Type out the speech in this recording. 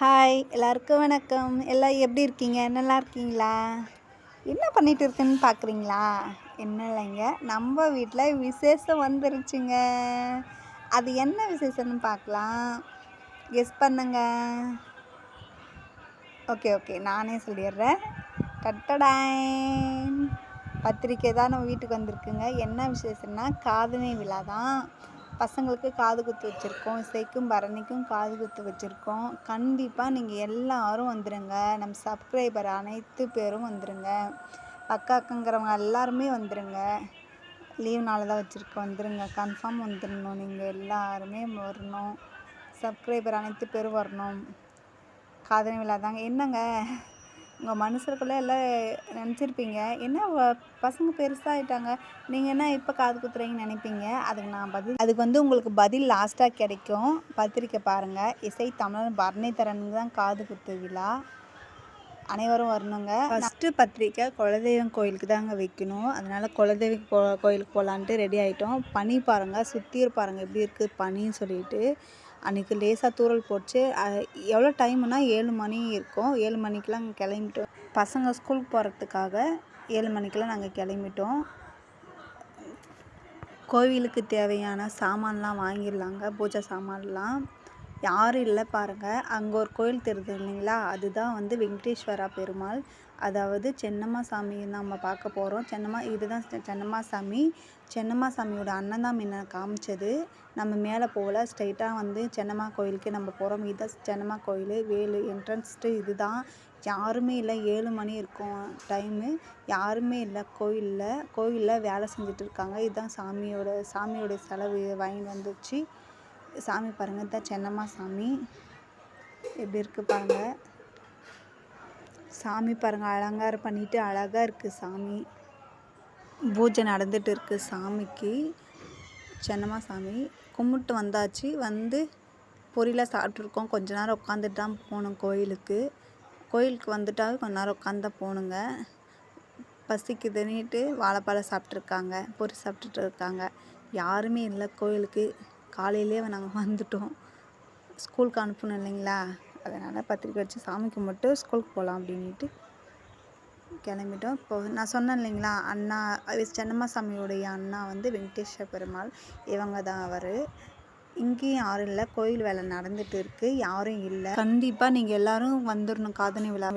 Hi எல்லாருக்கும் வணக்கம். எல்லாம் எப்படி இருக்கீங்க? நல்லா இருக்கீங்களா? என்ன பண்ணிட்டு இருக்குன்னு பார்க்குறீங்களா என்ன இல்லைங்க. நம்ம வீட்டில் விசேஷம் வந்துருச்சுங்க. அது என்ன விசேஷம்னு பார்க்கலாம் கெஸ் பண்ணுங்க. ஓகே ஓகே நானே சொல்லிடுறேன். கட்டடாயின் பத்திரிக்கை தான் நம்ம வீட்டுக்கு வந்திருக்குங்க. என்ன விசேஷம்னா காதணி விழா தான். பசங்களுக்கு காது குத்து வச்சுருக்கோம் இசைக்கும் பரணிக்கும் காது குத்து வச்சுருக்கோம். கண்டிப்பாக நீங்கள் எல்லாரும் வந்துடுங்க நம்ம சப்ஸ்கிரைபர் அனைத்து பேரும் வந்துடுங்க அக்காக்குங்கிறவங்க எல்லாருமே வந்துடுங்க லீவ் நாள் தான் வச்சுருக்கோம் வந்துடுங்க கன்ஃபார்ம் வந்துடணும் நீங்கள் எல்லாருமே வரணும். சப்ஸ்கிரைபர் அனைத்து பேரும் வரணும். காதணி விழா தாங்க என்னங்க? உங்கள் மனசுக்குள்ளே எல்லாம் நினச்சிருப்பீங்க. என்ன வ- பசங்க பெருசாகிட்டாங்க நீங்கள் என்ன இப்போ காது குத்துறீங்கன்னு நினைப்பீங்க? அதுக்கு நான் பதில் அதுக்கு வந்து உங்களுக்கு பதில் லாஸ்ட்டாக கிடைக்கும். பத்திரிக்கை பாருங்கள் இசை தமிழன் பரணிதரனுக்கு தான் காது குத்து விழா. அனைவரும் வரணுங்க. ஃபஸ்ட்டு பத்திரிக்கை குலதெய்வம் கோயிலுக்கு தாங்க வைக்கணும். அதனால் குலதெய்வ கோ கோயிலுக்கு போகலான்ட்டு ரெடி ஆகிட்டோம் பனி பாருங்கள் சுற்றி பாருங்கள் எப்படி இருக்குது பனின்னு சொல்லிட்டு. அன்றைக்கி லேசாக தூறல் போச்சு. எவ்வளோ டைம்னா ஏழு மணி இருக்கும். ஏழு மணிக்கெலாம் அங்கே கிளம்பிட்டோம். பசங்க ஸ்கூலுக்கு போகிறதுக்காக ஏழு மணிக்கெலாம் நாங்கள் கிளம்பிட்டோம். கோவிலுக்கு தேவையான சாமான்லாம் வாங்கிடலாங்க. பூஜை சாமான்லாம். யாரும் இல்லை பாருங்கள் அங்கே ஒரு கோயில் தெரியுது இல்லைங்களா? அதுதான் வந்து வெங்கடேஸ்வரா பெருமாள். அதாவது சென்னம்மா சாமி நம்ம பார்க்க போகிறோம் சென்னம்மா இதுதான் சென்னம்மா சாமி சென்னம்மா சாமியோட அண்ணன் தான் முன்ன காமிச்சது. நம்ம மேலே போகல. ஸ்ட்ரைட்டாக வந்து சென்னம்மா கோயிலுக்கே நம்ம போகிறோம் இதுதான் சென்னம்மா கோயில் வேலு என்ட்ரன்ஸ்ட்டு இதுதான். யாருமே இல்லை. ஏழு மணி இருக்கும் டைமு. யாருமே இல்லை. கோயிலில் கோயிலில் வேலை செஞ்சுட்டு இருக்காங்க. இதுதான் சாமியோட சாமியோட செலவு வாங்கிட்டு வந்துச்சு சாமி பாருங்கள் இதுதான் சென்னம்மா சாமி எப்படி இருக்குது பாருங்கள் சாமி பாருங்கள் அலங்காரம் பண்ணிட்டு அழகாக இருக்குது சாமி. பூஜை நடந்துட்டு இருக்கு சாமிக்கு. சென்னம்மா சாமி கும்பிட்டு வந்தாச்சு. வந்து பொரியலாக சாப்பிட்ருக்கோம் கொஞ்ச நேரம் உட்காந்துட்டு தான் போகணும் கோயிலுக்கு. கோயிலுக்கு வந்துட்டாவே கொஞ்ச நேரம் உட்காந்து போகணுங்க. பசிக்குதுன்னுட்டு வாழைப்பழம் சாப்பிட்ருக்காங்க பொரி சாப்பிட்டுட்டு இருக்காங்க. யாருமே இல்லை கோயிலுக்கு. காலையிலே நாங்கள் வந்துட்டோம். ஸ்கூலுக்கு அனுப்பணும் இல்லைங்களா? அதனால் பத்திரிக்கை வச்சு சாமி கும்பிட்டு ஸ்கூலுக்கு போகலாம் அப்படின்ட்டு கிளம்பிட்டோம். இப்போ நான் சொன்னேன் இல்லைங்களா அண்ணா அது சென்னம்மா சாமியோடைய அண்ணா வந்து வெங்கடேஸ்வர பெருமாள். இவங்க தான் அவர். இங்கேயும் யாரும் இல்லை கோயில் வேலை நடந்துட்டு இருக்கு யாரும் இல்லை. கண்டிப்பாக நீங்கள் எல்லாரும் வந்துடணும் காதணி விழா